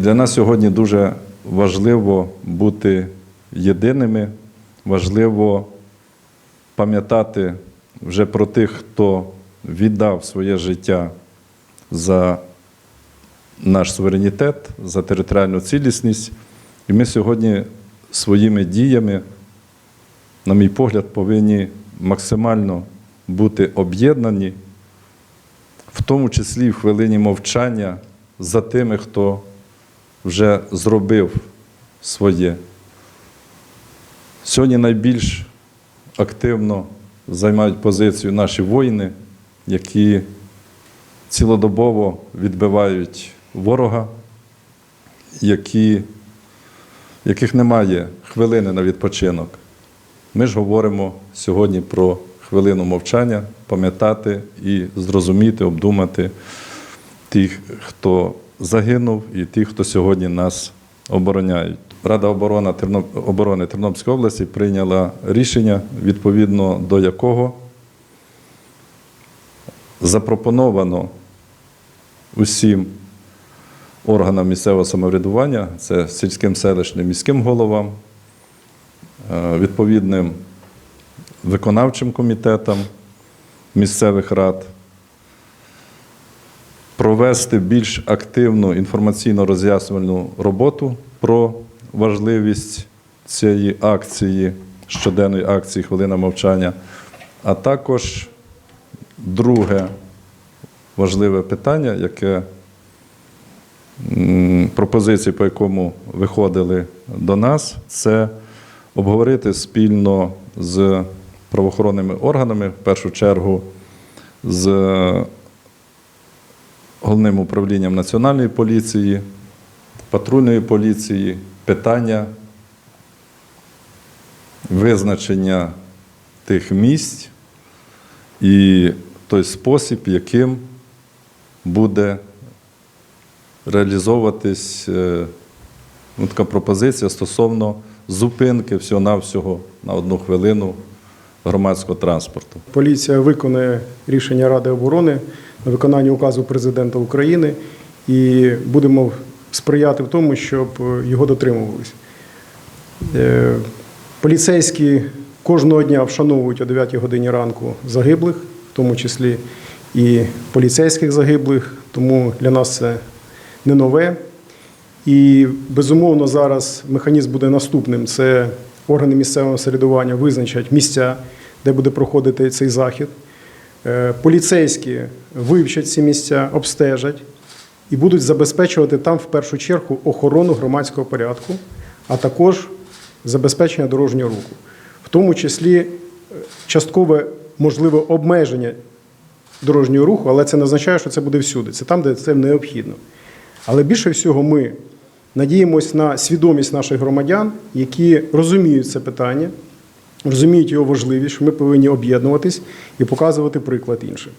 Для нас сьогодні дуже важливо бути єдиними, важливо пам'ятати вже про тих, хто віддав своє життя за наш суверенітет, за територіальну цілісність. І ми сьогодні своїми діями, на мій погляд, повинні максимально бути об'єднані, в тому числі в хвилині мовчання за тими, хто вже зробив своє. Сьогодні найбільш активно займають позицію наші воїни, які цілодобово відбивають ворога, які, яких немає хвилини на відпочинок. Ми ж говоримо сьогодні про хвилину мовчання, пам'ятати і зрозуміти, обдумати тих, хто загинув, і тих, хто сьогодні нас обороняють. Рада оборони, оборони Тернопільської області прийняла рішення, відповідно до якого запропоновано усім органам місцевого самоврядування, це сільським селищним міським головам, е, відповідним виконавчим комітетам місцевих рад, провести більш активну інформаційно-роз'яснювальну роботу про важливість цієї акції, щоденної акції Хвилина мовчання, а також друге важливе питання, яке пропозиції, по якому виходили до нас, це обговорити спільно з правоохоронними органами, в першу чергу з головним управлінням Національної поліції, патрульної поліції, питання визначення тих місць і той спосіб, яким буде реалізовуватись е, ну, така пропозиція стосовно зупинки всього-навсього на одну хвилину громадського транспорту. Поліція виконує рішення Ради оборони на виконання указу президента України і будемо сприяти в тому, щоб його дотримувалися. Е, Поліцейські кожного дня вшановують о 9 годині ранку загиблих, в тому числі і поліцейських загиблих, тому для нас це не нове. І безумовно зараз механізм буде наступним: це органи місцевого самоврядування визначать місця, де буде проходити цей захід. Е, Поліцейські вивчать ці місця, обстежать і будуть забезпечувати там в першу чергу охорону громадського порядку, а також забезпечення дорожнього руху, в тому числі е, часткове можливе обмеження дорожнього руху, але це не означає, що це буде всюди. Це там, де це необхідно. Але більше всього ми надіємось на свідомість наших громадян, які розуміють це питання, розуміють його важливість, що ми повинні об'єднуватись і показувати приклад іншим.